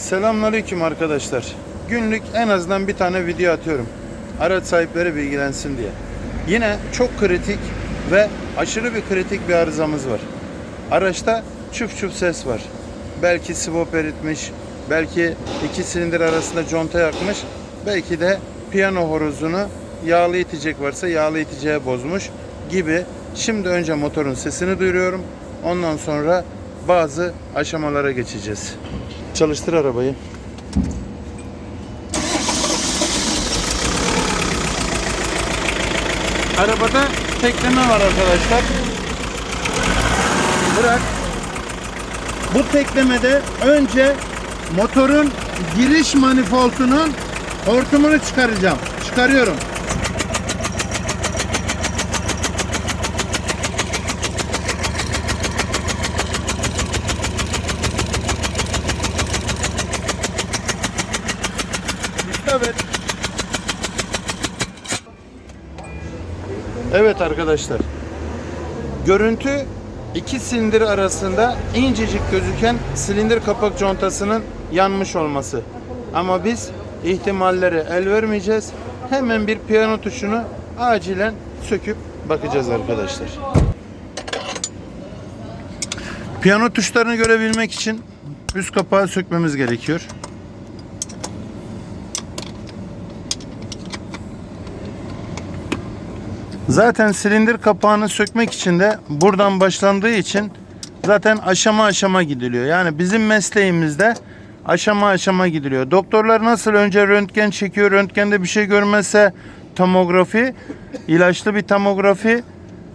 Selamünaleyküm arkadaşlar. Günlük en azından bir tane video atıyorum. Araç sahipleri bilgilensin diye. Yine çok kritik ve aşırı bir kritik bir arızamız var. Araçta çuf çuf ses var. Belki swap eritmiş, belki iki silindir arasında conta yakmış, belki de piyano horozunu yağlı itecek varsa yağlı iteceğe bozmuş gibi. Şimdi önce motorun sesini duyuruyorum. Ondan sonra bazı aşamalara geçeceğiz. Çalıştır arabayı. Arabada tekleme var arkadaşlar. Bırak. Bu teklemede önce motorun giriş manifoldunun hortumunu çıkaracağım. Çıkarıyorum. Evet. Evet arkadaşlar. Görüntü iki silindir arasında incecik gözüken silindir kapak contasının yanmış olması. Ama biz ihtimallere el vermeyeceğiz. Hemen bir piyano tuşunu acilen söküp bakacağız arkadaşlar. Piyano tuşlarını görebilmek için üst kapağı sökmemiz gerekiyor. Zaten silindir kapağını sökmek için de buradan başlandığı için zaten aşama aşama gidiliyor. Yani bizim mesleğimizde aşama aşama gidiliyor. Doktorlar nasıl önce röntgen çekiyor, röntgende bir şey görmezse tomografi, ilaçlı bir tomografi,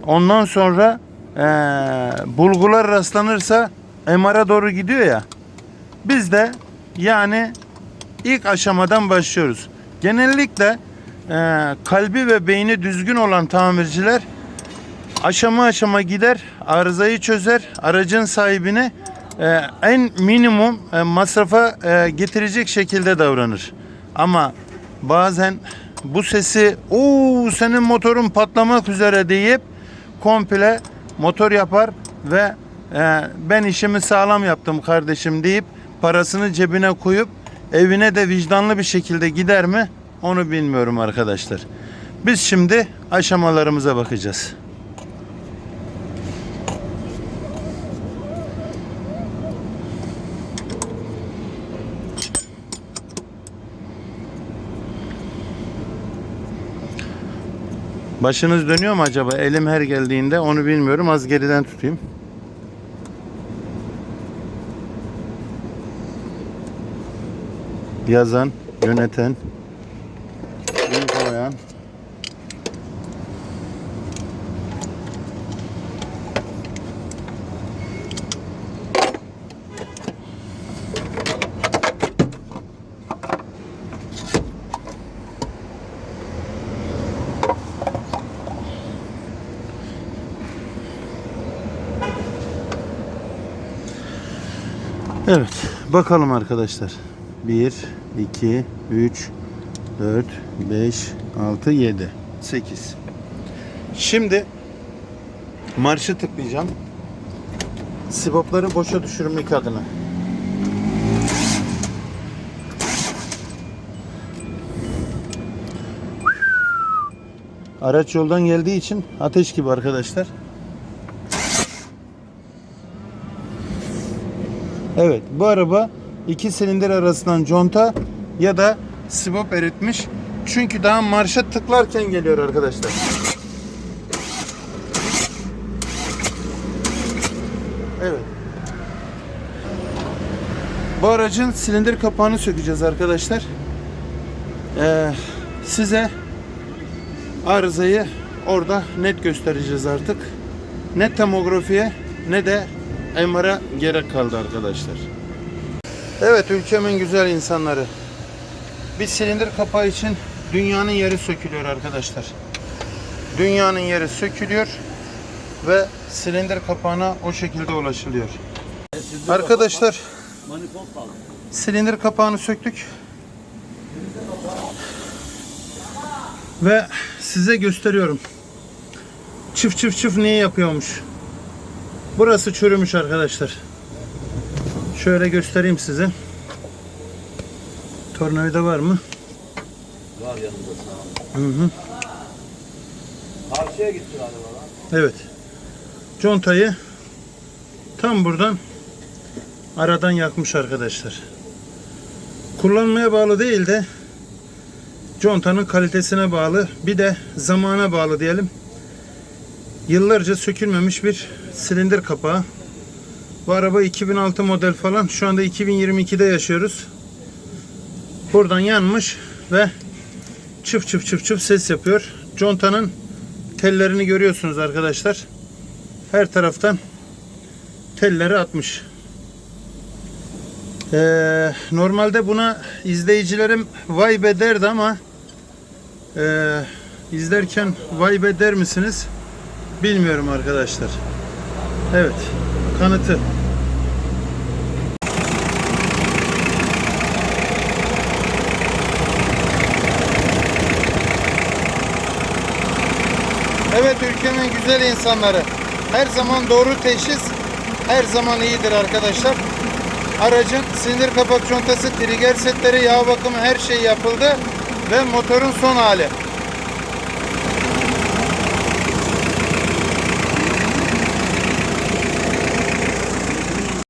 ondan sonra eee, bulgular rastlanırsa MR'a doğru gidiyor ya. Biz de yani ilk aşamadan başlıyoruz. Genellikle e, kalbi ve beyni düzgün olan tamirciler aşama aşama gider, arızayı çözer, aracın sahibini e, en minimum e, masrafa e, getirecek şekilde davranır. Ama bazen bu sesi o senin motorun patlamak üzere deyip komple motor yapar ve e, ben işimi sağlam yaptım kardeşim deyip parasını cebine koyup evine de vicdanlı bir şekilde gider mi? Onu bilmiyorum arkadaşlar. Biz şimdi aşamalarımıza bakacağız. Başınız dönüyor mu acaba? Elim her geldiğinde onu bilmiyorum. Az geriden tutayım. Yazan, yöneten, Evet, bakalım arkadaşlar. 1, 2, 3, 4, 5, 6, 7, 8. Şimdi marşı tıklayacağım. Sibopları boşa düşürmek adına. Araç yoldan geldiği için ateş gibi arkadaşlar. Evet bu araba iki silindir arasından conta ya da sibop eritmiş. Çünkü daha marşa tıklarken geliyor arkadaşlar. Evet. Bu aracın silindir kapağını sökeceğiz arkadaşlar. Ee, size arızayı orada net göstereceğiz artık. Ne tomografiye ne de MR'a gerek kaldı arkadaşlar. Evet ülkemin güzel insanları. Bir silindir kapağı için dünyanın yeri sökülüyor arkadaşlar. Dünyanın yeri sökülüyor ve silindir kapağına o şekilde ulaşılıyor. Arkadaşlar silindir kapağını söktük. Ve size gösteriyorum. Çift çift çift neyi yapıyormuş. Burası çürümüş arkadaşlar. Şöyle göstereyim size. Tornavida var mı? Var yanında sağ. Hı hı. Karşıya gitti galiba lan. Evet. Contayı tam buradan aradan yakmış arkadaşlar. Kullanmaya bağlı değil de contanın kalitesine bağlı bir de zamana bağlı diyelim. Yıllarca sökülmemiş bir silindir kapağı. Bu araba 2006 model falan. Şu anda 2022'de yaşıyoruz. Buradan yanmış ve çıf çıf çıf çıf ses yapıyor. Contanın tellerini görüyorsunuz arkadaşlar. Her taraftan telleri atmış. Ee, normalde buna izleyicilerim vay be derdi ama ee, izlerken vay be der misiniz bilmiyorum arkadaşlar. Evet kanıtı. Evet ülkemin güzel insanları. Her zaman doğru teşhis her zaman iyidir arkadaşlar. Aracın silindir kapak contası, trigger setleri, yağ bakımı her şey yapıldı ve motorun son hali.